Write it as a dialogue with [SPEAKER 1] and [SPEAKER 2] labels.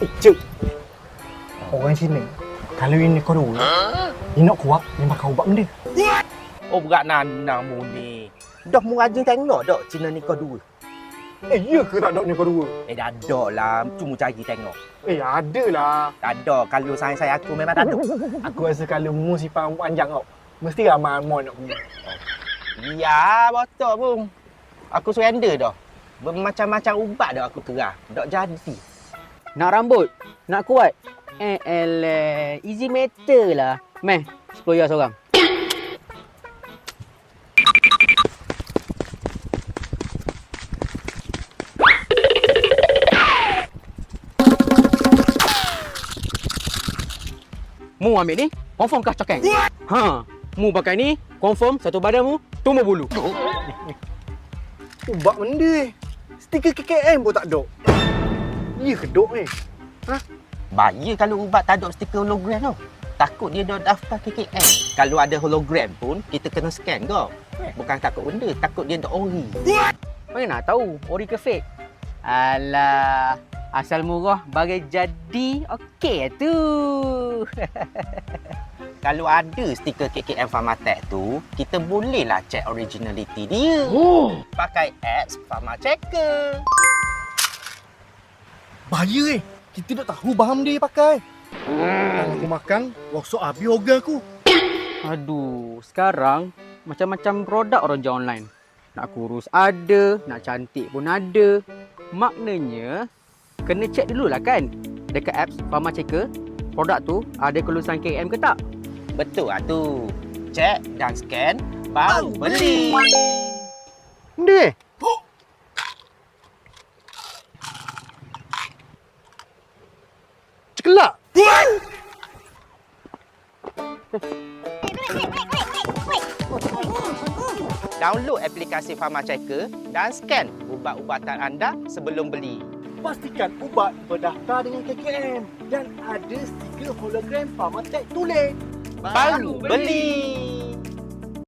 [SPEAKER 1] Eh, cik. Orang sini, kalau ini kau dulu, ni nak kuat, ni makan ubat benda.
[SPEAKER 2] Oh berat nana mu ni. Dah mu rajin tengok dak Cina ni kau dua.
[SPEAKER 1] Eh, ya ke tak ada ni kau dua?
[SPEAKER 2] Eh dah ada lah. Cuma cari tengok.
[SPEAKER 1] Eh, ada lah.
[SPEAKER 2] Tak ada. Kalau sayang saya aku memang tak ada.
[SPEAKER 1] Aku rasa kalau mu sifat panjang kau, mesti ramai mau nak punya.
[SPEAKER 2] Ya, betul pun. Aku surrender dah. Bermacam-macam ubat dah aku kerah. Tak jadi.
[SPEAKER 3] Nak rambut? Nak kuat? Eh, elah. Easy matter lah. Meh, 10 ya seorang. Mu ambil ni, confirm kah cakap? Ha, mu pakai ni, confirm satu badan mu tumbuh bulu.
[SPEAKER 1] Ubat benda eh. Stiker KKM pun tak ada. Ya ke dok ni?
[SPEAKER 2] Bahaya kalau ubat tak ada stiker hologram tau. Takut dia dah daftar KKM. Kalau ada hologram pun, kita kena scan kau. Bukan takut benda, takut dia dah ori.
[SPEAKER 3] Mana nak tahu ori ke fake? Alah, asal murah bagi jadi okey tu.
[SPEAKER 2] Kalau ada stiker KKM Pharmatech tu, kita bolehlah check originality dia.
[SPEAKER 3] Oh,
[SPEAKER 2] Pakai apps Pharma Checker.
[SPEAKER 1] Bahaya eh. Kita tak tahu bahan dia pakai. Kalau aku makan, rosok habis organ aku.
[SPEAKER 3] aduh, sekarang macam-macam produk orang jual online. Nak kurus ada, nak cantik pun ada. Maknanya kena check dululah kan dekat apps Pharma Checker produk tu ada kelulusan KM ke tak?
[SPEAKER 2] Betul lah tu. Check dan scan, baru beli.
[SPEAKER 1] Benda eh? Cekelak.
[SPEAKER 2] Download aplikasi Pharma Checker dan scan ubat-ubatan anda sebelum beli.
[SPEAKER 1] Pastikan ubat berdaftar dengan KKM dan ada stiker hologram Pharmatech tulis.
[SPEAKER 2] Baru beli.